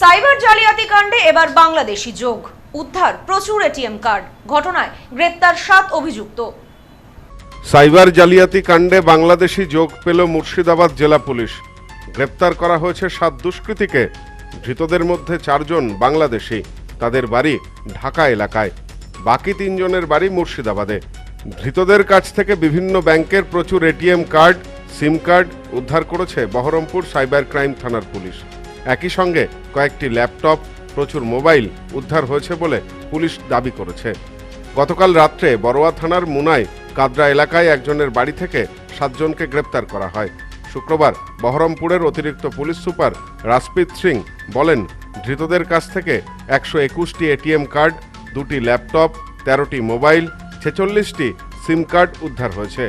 Cyber জালিয়াতি কাণ্ডে এবার বাংলাদেশি যোগ। উদ্ধার, প্রচুর এটিএম কার্ড। ঘটনায় গ্রেপ্তার সাত অভিযুক্ত। সাইবার জালিয়াতি কাণ্ডে বাংলাদেশি যোগ পেল মুর্শিদাবাদ জেলা পুলিশ। গ্রেপ্তার করা হয়েছে সাত দুষ্কৃতীকে। ধৃতদের মধ্যে চারজন বাংলাদেশি। তাদের বাড়ি ঢাকা এলাকায়। বাকি তিনজনের বাড়ি মুর্শিদাবাদে। ধৃতদের কাছ থেকে বিভিন্ন ব্যাংকের প্রচুর এটিএম কার্ড, সিম কার্ড উদ্ধার করেছে বহরমপুর সাইবার ক্রাইম থানার পুলিশ। একই সঙ্গে কয়েকটি ল্যাপটপ, প্রচুর মোবাইল উদ্ধার হয়েছে বলে পুলিশ দাবি করেছে। গতকাল রাত্রে বড়োয়া থানার মুনায় কাদরা এলাকায় একজনের বাড়ি থেকে সাতজনকে গ্রেপ্তার করা হয়। শুক্রবার বহরমপুরের অতিরিক্ত পুলিশ সুপার রাজপ্রীত সিং বলেন, ধৃতদের কাছ থেকে একশো একুশটি এটিএম কার্ড, দুটি ল্যাপটপ, তেরোটি মোবাইল, ছেচল্লিশটি সিম কার্ড উদ্ধার হয়েছে।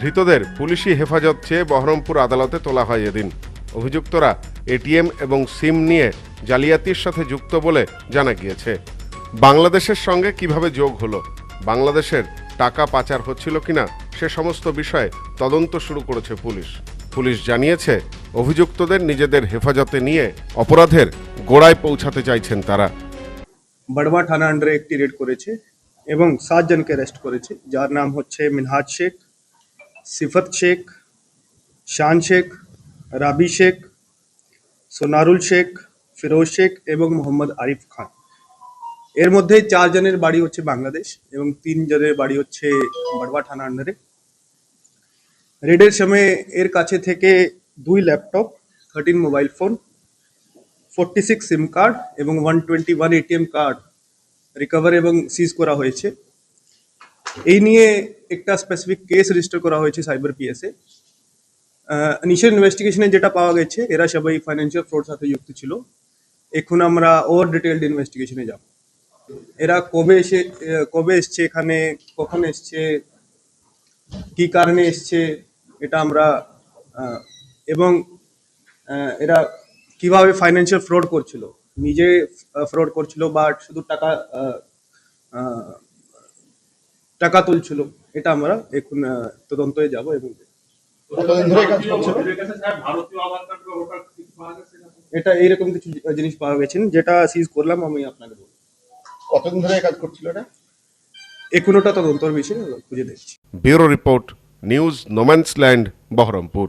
ধৃতদের পুলিশি হেফাজত চেয়ে বহরমপুর আদালতে তোলা হয় এদিন। অভিযুক্তরা এটিএম এবং সিম নিয়ে জালিয়াতির সাথে যুক্ত বলে জানা গিয়েছে। বাংলাদেশের সঙ্গে কীভাবে যোগ হলো? বাংলাদেশের টাকা পাচার হচ্ছিল কিনা? সে সমস্ত বিষয়ে তদন্ত শুরু করেছে পুলিশ। পুলিশ জানিয়েছে, অভিযুক্তদের নিজেদের হেফাজতে নিয়ে অপরাধের গোড়ায় পৌঁছাতে চাইছেন তারা। বড়মা থানা আন্ডারে একটি রেড করেছে এবং সাতজনকে অ্যারেস্ট করেছে। যার নাম হচ্ছে মিনহাজ শেখ, সিফত শেখ, শান শেখ, রাবি শেখ সোনারুল শেখ ফিরোজ শেখ এবং মোহাম্মদ আরিফ খান এর মধ্যে চারজনের বাড়ি হচ্ছে বাংলাদেশ এবং তিনজনের বাড়ি হচ্ছে বড়বা থানা আন্ডারে। রেডের সময় এর কাছে থেকে দুই laptop thirteen mobile phone forty six SIM card এবং one twenty one ATM card recover এবং সিজ করা হয়েছে। এই নিয়ে একটা স্পেসিফিক কেস রেজিস্টার করা হয়েছে সাইবার পিএসে ইনিশিয়াল ইনভেস্টিগেশনে যেটা পাওয়া গেছে, এরা সবাই ফাইন্যান্সিয়াল ফ্রড সাথে যুক্ত ছিল। এখন আমরা ওর ডিটেলড ইনভেস্টিগেশনে যাব। এরা কবে এসে কবে এসছে, এখানে কখন এসছে, কি কারণে এসছে, এটা আমরা এবং এরা কীভাবে ফাইন্যান্সিয়াল ফ্রড করছিল, নিজে ফ্রড করছিল বা শুধু টাকা টাকা তুলছিল, এটা আমরা এখন তদন্তে যাব এবং এটা এইরকম কিছু জিনিস পাওয়া গেছে যেটা সিজ করলাম আমি আপনাকে বলব কতদিন ধরে কাজ করছিল এটা? এখনোটা তদন্তর বিষয়ে খুঁজে দেখছি। Bureau report news no man's land Baharampur.